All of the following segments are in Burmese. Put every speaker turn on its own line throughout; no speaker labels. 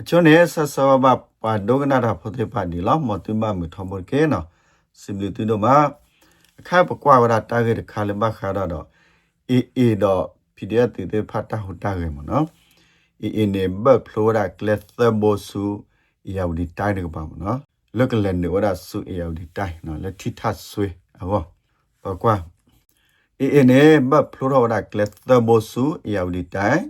အချွန်းနေဆဆဝဘပါဒုကနာတာဖိုတေပါဒီလောမတုမမထမကေနော်စိဘလတူဒမအခါပကွာဝရတာကေခါလဘခါရတော့အေအေတော့ PDF တေတေဖတ်တာဟူတာကေမနော်အေအေနေဘဖလိုရာကလက်သဘောဆူယောဒီတိုင်းကပါမနော်လက်ကလန်နေဝရဆူယောဒီတိုင်းနော်လက်ထိထဆွေအောပကွာအေအေနေဘဖလိုရာကလက်သဘောဆူယောဒီတိုင်း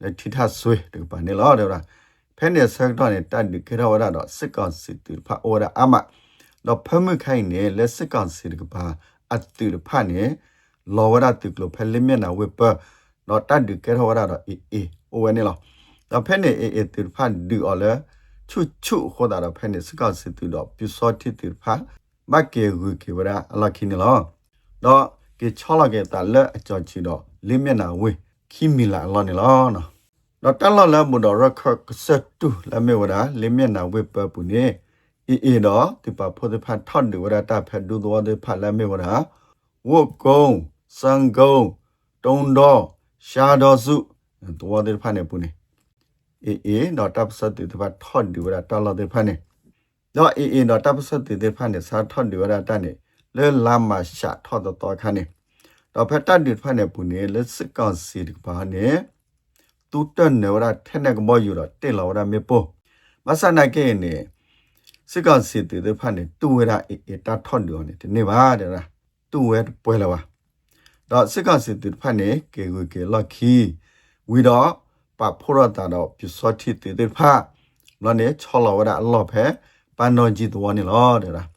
လက်ထိထဆွေတကပါနေလောတဲ့လား ဖဲနေဆက်တော့နေတတ်ဒီခေရဝရတော့စစ်ကောင်စစ်တူဖာအော်ရအမတော့ဖမှုခိုင်းနေလက်စစ်ကောင်စစ်ကပါအတူဖာနေလောဝရတုကလဖဲလိမျက်နာဝေပတော့တတ်ဒီခေရဝရတော့အေအေအိုဝနေလောတော့ဖဲနေအေအေတူဖာဒီအော်လေချွချွခေါ်တာတော့ဖဲနေစစ်ကောင်စစ်တူတော့ပြစောတိတူဖာမကေဂူကေဝရအလခိနေလောတော့ကေချောလကေတာလက်အကြောချီတော့လိမျက်နာဝေခိမီလာလောနေလောနော် တော့တလော်လာမတော်ရခကစတူလမေဝရာလိမျက်နာဝေပပူနေအီအီတော့ဒီပါဖို့တဲ့ဖတ်ထော့ဒီဝရတာဖက်ဒူတော်တဲ့ဖတ်လမေဝရာဝုတ်ကုံစံကုံတုံတော်ရှာတော်စုတော်တဲ့ဖတ်နေပူနေအီအီတော့တပ်စတဲ့ဖတ်ထော့ဒီဝရတာလော်တဲ့ဖတ်နေတော့အီအီတော့တပ်စတဲ့ဖတ်နေစာထော့ဒီဝရတာနေလဲလာမရှာထော့တော်ခါနေတော့ဖက်တတ်ဒီဖတ်နေပူနေလက်စကောင်စီဒီပါနေ တူတန်နေဝရထဲနေကမောယူတော့တေလောဝရမေပိုမဆနာကေနေစစ်ကောင်စစ်တေတဲ့ဖတ်နေတူဝရအေအေတာထွန်ဒီနေဒီနေပါတဲ့လားတူဝဲပွဲလာပါတော့စစ်ကောင်စစ်တေဖတ်နေကေကိုကေလော့ခီဝီတော့ပဖိုရတာတော့ပြစောတိတေတဲ့ဖတ်လောနေချောလောဝရအလောဖဲပန်တော်ကြီးတော်နေလောတဲ့လား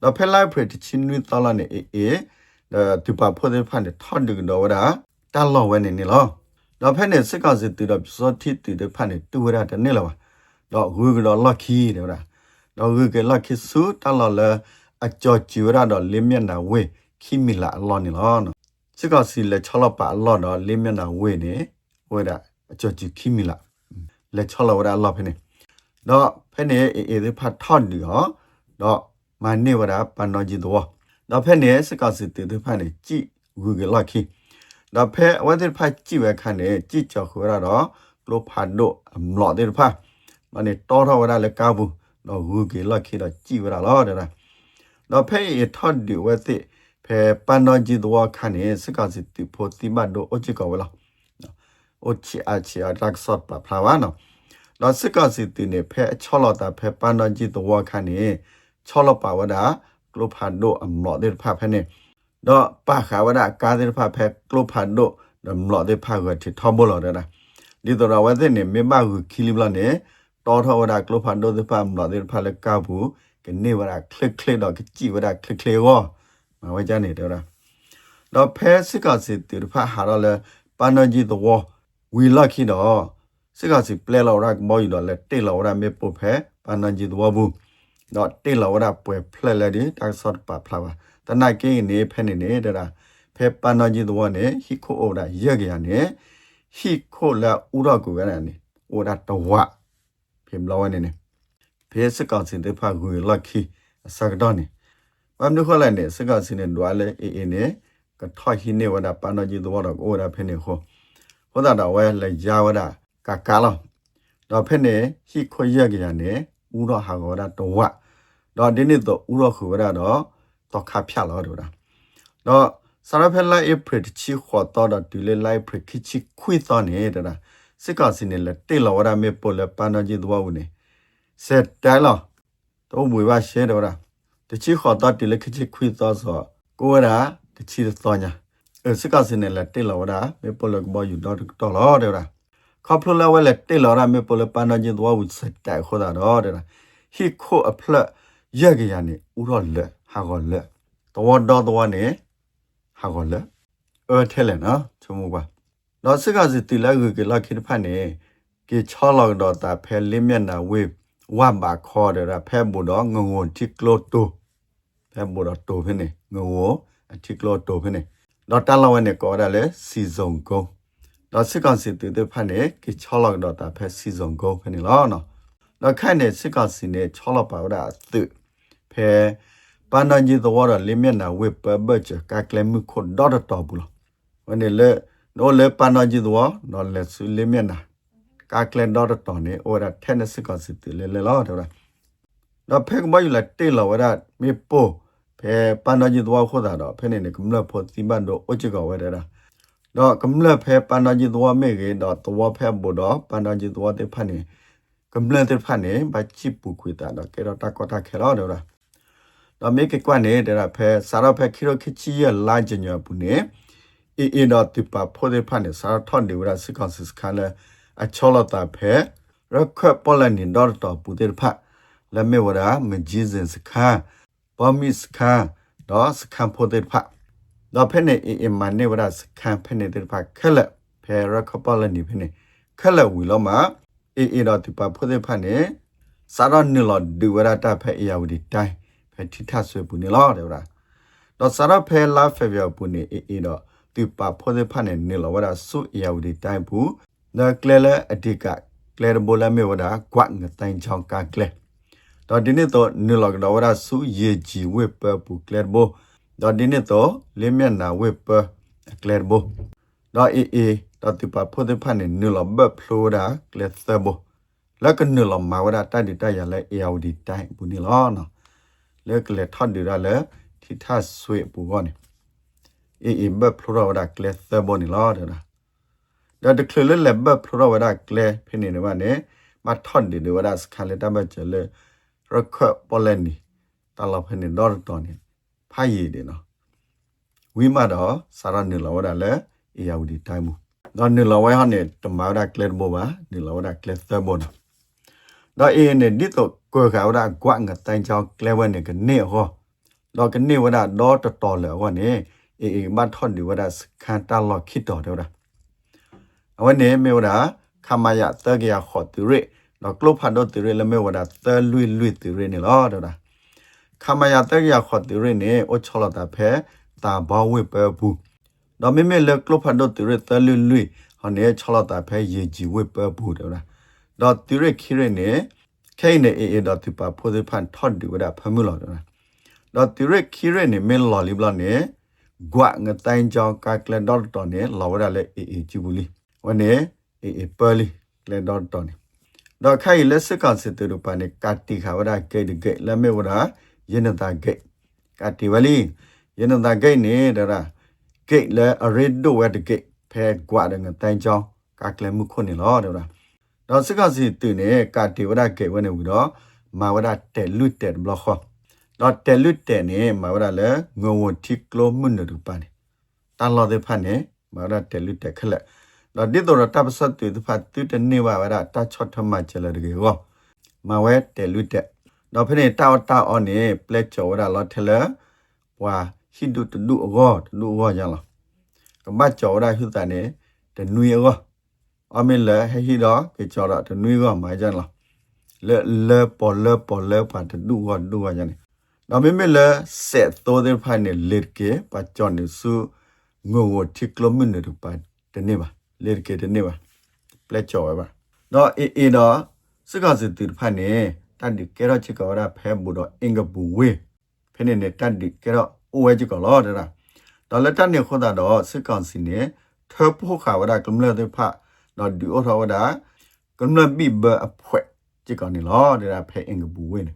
တော့ဖဲလိုက်ဖရတချင်းဝီတော်လာနေအေအေဒီပဖိုတဲ့ဖတ်နေထွန်ဒီတော့ဝရတာလောဝဲနေနေလော တော့ဖက်နဲ့စစ်ကောင်စစ်တူတော့စောတိတူတဲ့ဖက်နဲ့တူရတဲ့နေ့လာပါတော့ဂူကတော့ lucky တဲ့ဗျာတော့ဂူက lucky စုတလော်လအကြောကျူရတော့လင်းမျက်နှာဝေးခိမီလာအလောနေလောနော်စစ်ကောင်စီလက်ချောလပါအလောတော့လင်းမျက်နှာဝေးနေဝေးတာအကြောကျူခိမီလာလက်ချောလဝရအလောဖက်နေတော့ဖက်နဲ့အေးအေးဖတ်ထော့ဒီဟောတော့မနေဝရပန်တော်ကြီးတော့တော့ဖက်နဲ့စစ်ကောင်စစ်တူတဲ့ဖက်နဲ့ကြည့်ဂူက lucky ဒါဖဲဝတ်တဲ့ဖာကြည့်ဝဲခန့်နေကြည့်ကြော်ခရတော့ကလိုဖာဒိုမလော်တဲ့ဖာမနေတော်တော်ဝရလည်းကာဘူးတော့ဝူကေလက်ခိတော့ကြည့်ဝရလောတဲ့လားတော့ဖဲရထတ်ဒီဝတ်တဲ့ဖဲပန်တော်ကြီးတော့ခန့်နေစကစစ်တီဖို့တီမတ်တော့အချစ်ကောဝလာအချီအချီအရက်ဆော့ပါဖလာဝါနော်တော့စကစစ်တီနေဖဲချောလတာဖဲပန်တော်ကြီးတော့ခန့်နေချောလပါဝဒကလိုဖာဒိုအမလော်တဲ့ဖာဖဲနေ တော့ပါခါဝဒကာတဲ့ဖာဖဲကလိုဖာဒိုမလော်တဲ့ဖာကတိထောဘလော်တဲ့လားဒီတော့ဝတဲ့နေမေမကူခီလီဘလနဲ့တော်ထောဝဒကလိုဖာဒိုတဲ့ဖာမလော်တဲ့ဖာလည်းကောက်ဘူးကနေဝဒကလစ်ကလစ်တော့ကြည့်ဝဒကလစ်ကလစ်ရောမဝကြနေတော့တော့ဖဲစစ်ကစစ်တေဖာဟာတော့လေပန်နကြီးတော့ဝီလက်ခိတော့စစ်ကစစ်ပလဲလော်ရက်မော်ယူတော့လေတေလော်ရမေပုဖဲပန်နကြီးတော့ဘူးတော့တေလော်ရပွဲဖလဲလေဒီတက်ဆော့ပါဖလာပါ တနကိနေဖဲနေနေတဲ့လားဖဲပန်တော်ကြီးတော့နေဟိခိုအိုဒါရက်ကြရနေဟိခိုလာဥရကူရနေအိုဒါတဝဖေမလောနေနေဖဲစကောက်စင်တဲ့ဖာကူလက်ခီစကတော့နေပမ်နုခလိုက်နေစကောက်စင်နေဒွာလေအေအေနေကထော်ဟိနေဝဒါပန်တော်ကြီးတော့တော့အိုဒါဖဲနေခိုဟောဒါတော့ဝဲလေကြာဝဒါကကာလောတော့ဖဲနေဟိခိုရက်ကြရနေဥရဟာကောဒါတဝတော့ဒီနေ့တော့ဥရခူရတော့ တော့ခါဖြတ်လောတော့တော့စရဖက်လိုက်အပရစ်ချီခေါ်တော့တူလေလိုက်ပရစ်ချီခွေတော့နေတာစစ်ကစင်းလေတေလောရမေပိုလပန်နဂျီဒဝဝနေစက်တဲလောတော့မွေပါရှဲတော့တာတချီခေါ်တော့တူလေခချီခွေတော့ဆိုကိုရာတချီတော့ညာအဲစစ်ကစင်းလေတေလောရမေပိုလကဘောယူတော့တော့လောတဲ့တာခေါပလလဝဲလေတေလောရမေပိုလပန်နဂျီဒဝဝစက်တဲခေါ်တာတော့တဲ့ဟိခိုအဖလက်ရက်ကြရနေဥရောလက်ဟာကောလက် တော်တော်တော်နေဟာကောလက်အဲထဲလဲနော်ချုံမပါတော့စကစီတီလာကကလာခိဖာနေကေချောလောက်တော့တာဖဲလင်းမျက်နာဝေးဝမ်ဘာခေါ်တယ်ဖဲဘူတော့ငငုံတိကလိုတိုဖဲဘူတော့တိုဖင်းနေငငုံအတိကလိုတိုဖင်းနေတော့တလဝဲနေကောရလဲစီဇုံကုန်းတော့စစ်ကောင်စီတီတဲ့ဖာနေကေချောလောက်တော့တာဖဲစီဇုံကုန်းဖင်းနေလောနော်တော့ခိုင်နေစစ်ကောင်စီနေချောလောက်ပါတော့အသဖဲ ပန်ဒန်ကြီးတော့ရလီမျက်နာဝေပဘချကကလမှုခုဒေါ်တော်ဘူးလားဝနေလေနော်လေပန်ဒန်ကြီးတော့နော်လေဆူလီမျက်နာကကာကလန်ဒေါ်တော်နေအိုရာ10စကစစ်တလေလေလောတော့တော့ဖက်မယူလာတေလောဝရမေပိုဖဲပန်တော်ကြီးသွားခိုးတာတော့ဖဲနေနေကမလဖို့စီမန်တော့အချကဝဲတာတော့ကမလဖဲပန်တော်ကြီးသွားမေကေတော့သွားဖဲဘတော့ပန်တော်ကြီးသွားတဲ့ဖက်နေကမလတဲ့ဖက်နေဘာချိပူခွေတာတော့ကေတော့တကောတာခဲလောတော့ တော့မေကေကွနေတဲ့ဖဲစာရဖဲခီရိုခချီရလာဂျညပူနေအင်းတော့တိပါဖို့တဲ့ဖက်နေစာရထွန်ဒီဝရစကန်စခါလဲအချောလတာဖဲရခပေါ်လန်နေတော့တော့ပူတဲ့ဖက်လမေဝရာမဂျီဇင်စခါဘောမီစခါတော့စခန်ဖို့တဲ့ဖက်တော့ဖဲနေအင်းမနေဝရာစခန်ဖဲနေတဲ့ဖက်ခက်လက်ဖဲရခပေါ်လန်နေဖဲနေခက်လက်ဝီလောမှာအေအေတော့ဒီပါဖို့တဲ့ဖက်နေစာရနေလောဒီဝရတာဖဲအယာဝဒီတိုင်း ဖဲထိထဆွေပူနေလောတဲ့ဝရာတော့စာရဖဲလာဖဲပြောပူနေအေအေတော့ဒီပါဖို့တဲ့ဖက်နေနေလောဝရာစုအယာဝဒီတိုင်းဘူးဒါကလဲလဲအတိကကလဲဘိုလာမေဝဒါကွတ်ငတိုင်းချောင်းကကလဲတော့ဒီနေ့တော့နေလောကတော့ဝရစုရေကြီးဝေပပူကလဲဘောတော့ဒီနေ့တော့လေမျက်နာဝေပကလဲဘောတော့အေအေတော့ဒီပါဖို့တဲ့ဖက်နေနေလောဘဖလိုဒါကလဲသဘောလကနေလောမာဝဒါတတ်ဒီတရလဲအယာဝဒီတိုင်းဘူးနေလောနော် လဲကလဲထတ်ဒီရလဲထိထဆွေပူကောနေအေအေဘဖလိုဒါကလဲသဘောနေလောတဲ့ဒါတကလလဘပရဝဒကလေဖိနေနမနေမထွန်ဒီဝဒစခလေတမချလေရခပလနီတလဖိနေဒေါ်တော်နေဖိုင်ရည်တယ်နော်ဝိမတော့စာရနေလဝဒလေအယာဝဒီတိုင်းမူတော့နေလဝဲဟာနေတမဝဒကလေဘောပါနေလဝဒကလေသဘောနော်တော့အင်းနေဒီတော့ ကိုခါဝဒကွငတိုင်ချောင်းကလေဝနေကနေဟောတော့ကနေဝဒတော့တော်တော်လေဟောနေအေးမထွန်ဒီဝဒစခန်တလောခိတော်တော့အဝနေမေဝဒခမယတကရခေါ်သူရတော့ကလုဖတ်တော့သူရလမေဝဒသလွိလွိသူရနေလောတော့ခမယတကရခေါ်သူရနေအချောလတာဖဲတာဘောဝိပဘူးတော့မေမေလကလုဖတ်တော့သူရသလွိလွိဟောနေချောလတာဖဲရေကြီးဝိပဘူးတော့တော့သူရခိရနေ ခဲနေအေအေတော့သူပါဖိုးဖန်ထော့ဒီဝဒဖမှုလောတော့တော့သူရခိရနေမေလော်လီဘလနေကွာငတိုင်းကြောင်ကကလန်ဒေါ်တော်နေလော်ရလေအေအေဂျူဘူးလီဝနေအေအေပလီလေဒေါ်တော်နေတော့ခိုင်လက်စကစစ်တူပနေကတိခဝရဂိတ်ဂိတ်လမေဝရယနတာဂိတ်ကတိဝလီယနတာဂိတ်နေဒရာဂိတ်လေအရစ်ဒိုဝတ်ဂိတ်ဖဲကွာတဲ့ငတိုင်ချောင်းကကလမှုခွနေလောဒရာ တော့စကစစ်တူနေကတိဝရဂိတ်ဝနေဝတော့မာဝရတဲလူတဲဘလခောတော့တဲလူတဲနေမာဝရလေငဝတိကလိုမှုနတူပနေတန်လောတဲ့ဖတ်နေမာဝရတဲလူတဲခလက်တော့ဒီတော့တပ်စတ်တူဖတ်တူတနေဝါဝရတချတ်ထမချလရကေဝမဝဲတဲလူတက်တော့ဖနေတောက်တောက်အော်နေပလက်ချောဝရလော်ထလဝါဟိဒုတဒုအောတဒုအောရလာကမချောဝရဟိတနေတနွေအော အမေလဟဟိတော့ကေချောရတနွေအောမိုင်ကြလာလေလေပေါ်လေပေါ်လေပါတဒုအောဒုအောရနေတော့မေမေလဆက်တော်တဲ့ဖိုင်နေလက်ကေပါချောနေစုငိုဝတိကလမင်းနေပါတနေပါလေကတဲ့နေပါပလက်ချော်ပါတော့အေအေတော့စကစတူဖတ်နေတတ်ဒီကဲတော့ချစ်ကောရဖဲဘူးတော့အင်္ဂပူဝေဖဲနေနေတတ်ဒီကဲတော့အိုဝဲချစ်ကောလောတဲ့လားတော့လက်တနေခေါ်တာတော့စကောင်စီနေထောဖို့ခါဝဒကမ္လတဲ့ဖတ် တော့ဒီအော်ထောဝဒကမ္လဘိဘအဖွဲချစ်ကောနေလောတဲ့လားဖဲအင်္ဂပူဝေနေ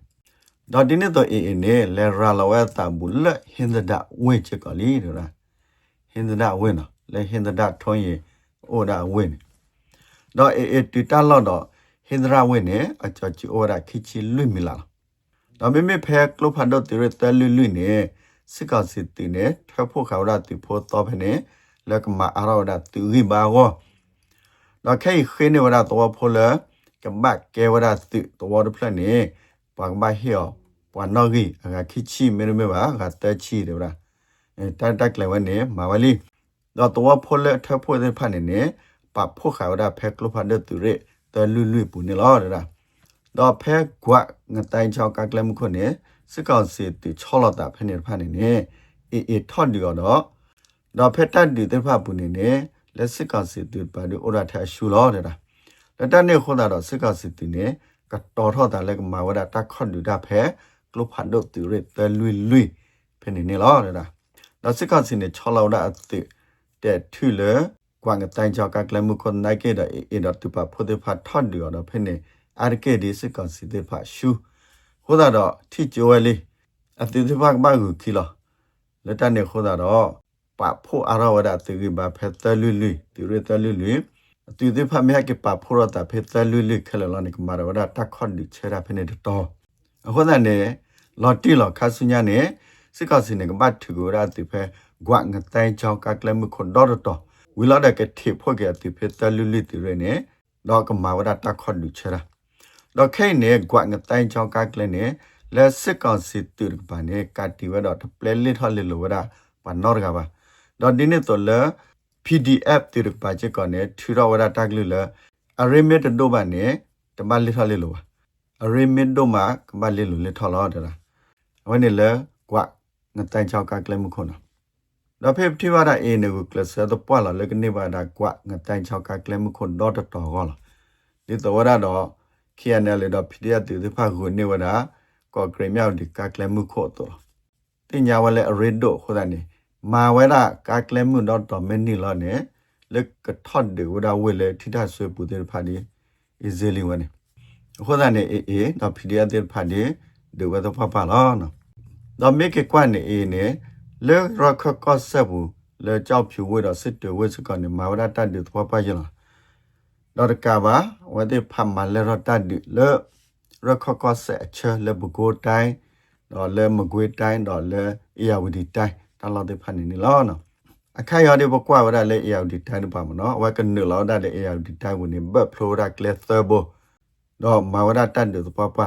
တော့ဒီနေ့တော့အေအေနေလေရာလဝဲတာဘူးလဟင်္ဒဒဝေချစ်ကောလီတဲ့လားဟင်္ဒဒဝေနော်လေဟင်္ဒဒထွန်းရင်အိုဒါဝင်းတော့အေအေတူတာလောက်တော့ဟင်္ဒရာဝင်းနဲ့အချောချီအိုဒါခိချီလွိမီလာတော့မိမိဖဲကလုဖန်တော့တီရတဲလွိလွိနဲ့စစ်ကောစစ်တီနဲ့ထဖို့ခါရတီဖို့တော့ဖနဲ့လက်ကမအရောဒါတူရိ ဘာဝတော့ခဲခင်းနေဝဒါတော့ဖို့လဲကမ္ဘာကဲဝဒါတူတော့ဒဖလနေပန်ဘာဟီယောပန်နော်ကြီးအကခိချီမေရမေဘာကတဲချီတယ်ဗျာအဲတက်တက်လည်းဝနေမာဝလီတော့တော့ဖိုလက်ထဖို့တဲ့ဖတ်နေနေပဖို့ခါရဖက်ကလဖတ်တဲ့သူရဲတလူလူပူနေလားဒါတော့ဖက်ကွက်ငတိုင်းချောက်ကကလမ်ခွနေစစ်ကောင်စီတီချောလတာဖနေဖတ်နေနေအေအေထော့ဒီတော့တော့ဖက်တက်ဒီတဲ့ဖတ်ပူနေနေ လက်စစ်ကောင်စီတီပါဒီအိုရထရှူလောဒါလက်တနေခေါ်တာတော့စစ်ကောင်စီတီနေကတော်ထော့တာလက်ကမာဝဒတက်ခွန်ဒူဒါဖက်ကလဖတ်တဲ့သူရဲတလူလူဖနေနေလားဒါတော့စစ်ကောင်စီနေချောလောက်တာအတိတဲ့ထူလေကွာငတိုင်ချောကကလမှုခွန်နိုင်ကေဒအေဒတူပါဖိုတေဖာထော့ဒီော်ဖ ene အာရကေဒီစကန်စီတေဖာရှူဟိုဒါတော့ထိကျိုးဝဲလေးအတိတိဖာဘာကူခီလောလက်တနေခိုးတာ တော့ပဖို့အရဝဒတေဂိဘာဖက်တလူလူတီရတလူလူအတိတိဖာမြက်ကေပဖို့ရတာဖက်တလူလူခဲလောနိကမာရဝဒတက်ခွန်ဒီချေရာဖ ene တော့ဟိုဒါနေလော်တီလော်ခါဆုညာနေစကစီနေကဘတ်ထူရာတိဖဲကွာငတိုင်ချောကကလမှုခွန်တော့တော့ဝီလာတဲ့ကတိဖို့ကတိဖက်တလူလူတီရနေတော့ကမာဝဒတက်ခွန်ဒီချေရာတော့ခဲနေကွာငတိုင်ချောကကလနေလက်စစ်ကောင်စီတူပါနေကတိဝတော့ပလဲလစ်ထလလိုဝဒပါနော်ကပါ တော့ဒီနေ့တော့လေ PDF တူပါချက်ကနေထူတော့ဝဒတက်လူလေအရိမစ်တို့ပါနေတမလစ်ထလလိုပါအရိမစ်တို့မှာကမလစ်လိုလစ်ထလောတရာဝနေလေကွာငတိုင်ချောကကလမှုခွန်းတော့ဖေတိဝဒအေနေကိုကလစတော့ပွာလာလေကနေပါဒါကွာငတိုင်ချောကကလမှုခွန်းတော့တော်ကောလာဒီတော့ဝဒတော့ KNL တော့ PDF တူဖာကိုနေဝဒါကောဂရမြောက်ဒီကကလမှုခို့တော့တင်ညာဝလဲအရ စ်ဒိုခိုဒါနေမာဝဲတာကကလမှုတော့တော်မင်းနီလောနေလက်ကထော့ဒီဝဒါဝဲလေထိထဆွေပူတဲ့ဖာဒီအစ္စရေးလီဝနေခိုဒါနေအေအေတော့ PDF တဲ့ဖာဒီဒီဝဒါဖပါလောနော်တော့မိကကွနေအေနေလေရခကော့ဆက်ဘူးလေကြောက်ဖြူဝဲတော့စစ်တွေဝဲစကနေမာဝဒတတ်ဒီသွားပါကြလားတော့ကဘာဝတဲ့ဖမ်းမလဲရတတ်ဒီလေရခကော့ဆက်ချလေဘကိုတိုင်းတော့လေမကွေးတိုင်းတော့လေအေယဝဒီတိုင်း တလောတဲ့ဖန်နေလောနော်အခိုင်ရတဲ့ဘကွာဝရလေအေယဝဒီတိုင်းပါမနော်ဝကနလောဒတဲ့အေယဝဒီတိုင်းဝင်ဘဖလိုရာကလက်သဘောတော့မာဝဒတတ်ဒီသွားပါ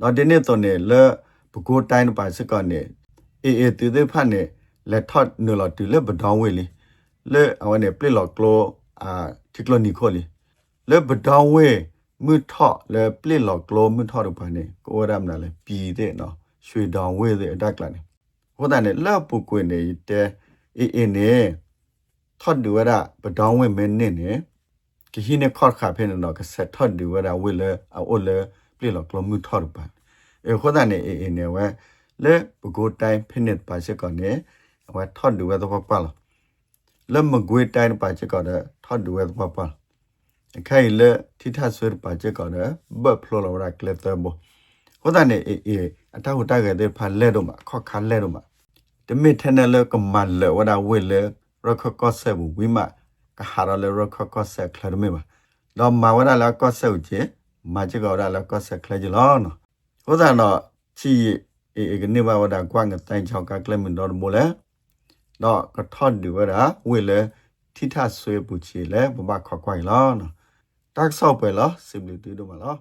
တော့ဒီနေ့တော့နေလေဘကိုတိုင်းပါစကနေအေအေတူတဲ့ဖန်နေလက်ထော့နလောတူလေဘဒေါင်းဝေးလေလေအဝနေပလလောကလောအာတိကလနီခိုလေလေဘဒေါင်းဝေးမွထော့လေပလလောကလောမွထော့တော့ပါနေကိုရမ်နာလေပြည်တဲ့နော်ရွှေဒေါင်းဝေးတဲ့အတက်လာနေ ကိုတန်နဲ့လောက်ပုကွင်နေတဲအေးအင်းနဲ့ထတ်ဒူရပဒေါင်းဝဲမင်းနေနေကဟိနေခေါ်ခါဖဲနေတော့ကဆက်ထတ်ဒူရဝဲလေအော်လေပလီလောကလမှုထော်ပါအေကိုတန်နဲ့အေးအင်းနဲ့ဝဲလေပကိုတိုင်းဖိနစ်ပါချက်ကောနေဝဲထတ်ဒူရတော့ပါလားလမကွေတိုင်းပါချက်ကောတဲ့ထတ်ဒူရတော့ပါအခိုင်လေထိထဆွဲပါချက်ကောတဲ့ဘဖလိုလာရကလက်တဲ့ဘောကိုတန်နဲ့အေးအေး ตปปะไข่เลทิทัสเวปาเชก่อนเด้เบฟโลลาวราเกลเตโบขดาเนี่ยเอเอအတဟုတကတဲ့ဖာလဲတော့မှာခောက်ခါလဲတော့မှာတမစ်ထနေလဲကမန်လဲဝဒဝဲလဲရခကော့ဆက်ဘူးဝိမကဟာရလဲရခကော့ဆက်ခလရမေပါတော့မဝဒလာကော့ဆက်ဦးချေမာချကောရလာကော့ဆက်ခလကြလောနော်ဟိုသားတော့ချီအေအေကနေဘာဝဒကွာငတိုင်ချောက်ကကလမန်တော်မိုလဲတော့ကထော့ဒီဝရဝေလေထိထဆွေပူချီလဲဘဘခွာခွိုင်လောနော်တက်ဆော့ပဲလားစိဘလီတူတော့မလား